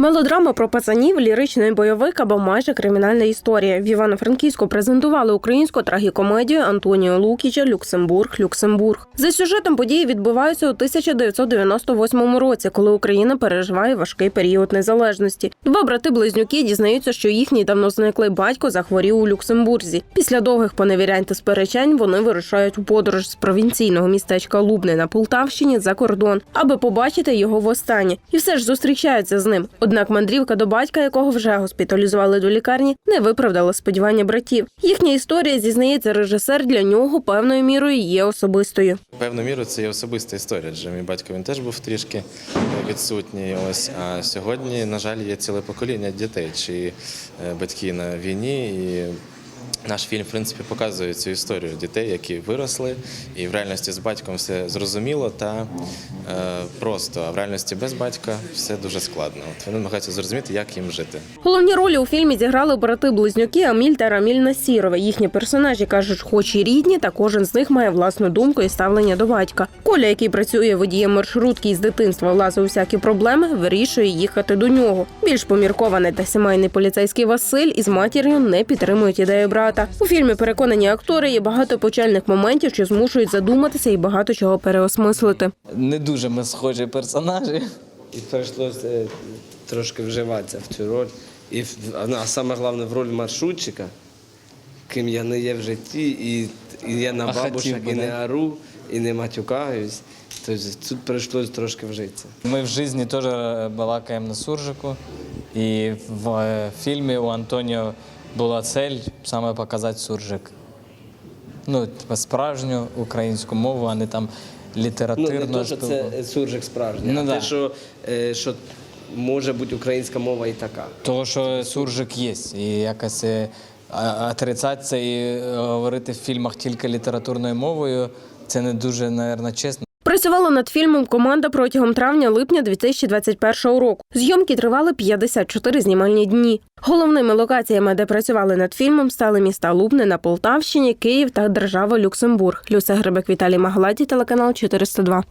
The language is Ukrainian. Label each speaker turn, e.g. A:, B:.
A: Мелодрама про пацанів, ліричний бойовик або майже кримінальна історія. В Івано-Франківську презентували українську трагікомедію Антоніо Лукіча Люксембург. Люксембург. За сюжетом події відбуваються у 1998 році, коли Україна переживає важкий період незалежності. Два брати-близнюки дізнаються, що їхній давно зниклий батько захворів у Люксембурзі. Після довгих поневірянь та сперечань вони вирушають у подорож з провінційного містечка Лубне на Полтавщині за кордон, аби побачити його востаннє. І все ж зустрічаються з ним. Однак мандрівка до батька, якого вже госпіталізували до лікарні, не виправдала сподівання братів. Їхня історія зізнається режисер для нього певною мірою є особистою.
B: Певною міру це є особиста історія, адже мій батько він теж був трішки відсутній. Ось а сьогодні, на жаль, є ціле покоління дітей, чиї е, батьки на війні. І наш фільм, в принципі, показує цю історію дітей, які виросли, і в реальності з батьком все зрозуміло та е, просто. А в реальності без батька все дуже складно. От вони намагаються зрозуміти, як їм жити.
A: Головні ролі у фільмі зіграли брати-близнюки Аміль та Раміль Насірова. Їхні персонажі кажуть, хоч і рідні, та кожен з них має власну думку і ставлення до батька. Коля, який працює водієм маршрутки і з дитинства влазив у всякі проблеми, вирішує їхати до нього. Більш поміркований та сімейний поліцейський Василь із матір'ю не підтримують ідею брата. У фільмі переконані актори є багато почальних моментів, що змушують задуматися і багато чого переосмислити.
C: Не дуже ми схожі персонажі.
D: І прийшлося е, трошки вживатися в цю роль. І в- а саме головне в роль маршрутчика, ким я не є в житті, і, і я на
C: би,
D: і не ору, і не матюкаюсь. Тобто тут прийшлося трошки вжитися.
C: Ми в житті теж балакаємо на суржику. І в е, фільмі у Антоніо була цель саме показати суржик. Ну, справжню українську мову, а не там
D: Ну,
C: літературно.
D: не те, що це суржик справжній,
C: Ну,
D: а
C: да.
D: те, що, е, що може бути українська мова і така.
C: Того, що суржик є. І якось е, отрицати це і е, говорити в фільмах тільки літературною мовою, це не дуже, мабуть, чесно.
A: Працювала над фільмом команда протягом травня-липня 2021 року. Зйомки тривали 54 знімальні дні. Головними локаціями, де працювали над фільмом, стали міста Лубне на Полтавщині, Київ та держава Люксембург. Люся Гребек, Віталій Магладі, телеканал 402.